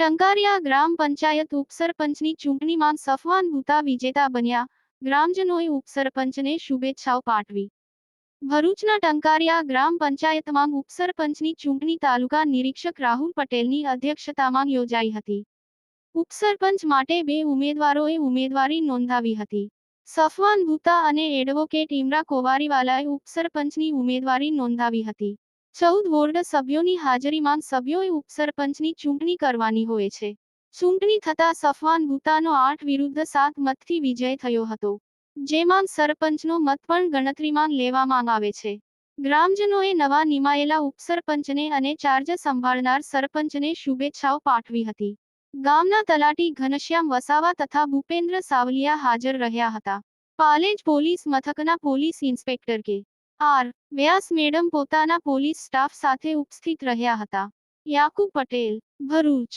ટંકારિયા ગ્રામ પંચાયત ઉપસરપંચની ચૂંટણીમાં સફવાન ભૂતા વિજેતા બન્યા. ગ્રામજનોએ ઉપસરપંચને શુભેચ્છાઓ પાઠવી. ભરૂચના ટંકારિયા ગ્રામ પંચાયતમાં ઉપસરપંચની ચૂંટણી તાલુકા નિરીક્ષક રાહુલ પટેલની અધ્યક્ષતામાં યોજાઈ હતી. ઉપસરપંચ માટે બે ઉમેદવારોએ ઉમેદવારી નોંધાવી હતી. સફવાન ભૂતા અને એડવોકેટ ઇમરા કોવારીવાલાએ ઉપસરપંચની ઉમેદવારી નોંધાવી હતી. ચૌદ વોર્ડ સભ્યોની હાજરીમાં સભ્યોએ ઉપસરપંચની ચૂંટણી કરવાની હોય છે. ચૂંટણી થતા સફવાન ભૂતાનો આઠ વિરુદ્ધ સાત મતથી વિજય થયો હતો. જેમાં સરપંચનો મત પણ ગણતરીમાં લેવામાં આવે છે. ગ્રામજનોએ નવા નિમાયેલા ઉપસરપંચને અને ચાર્જ સંભાળનાર સરપંચને શુભેચ્છાઓ પાઠવી હતી. ગામના તલાટી ઘનશ્યામ વસાવા તથા ભૂપેન્દ્ર સાવલિયા હાજર રહ્યા હતા. પાલેજ પોલીસ મથકના police inspector K. R Vyas madam પોતાના પોલીસ સ્ટાફ સાથે ઉપસ્થિત રહ્યા હતા. યાકુબ પટેલ ભરૂચ.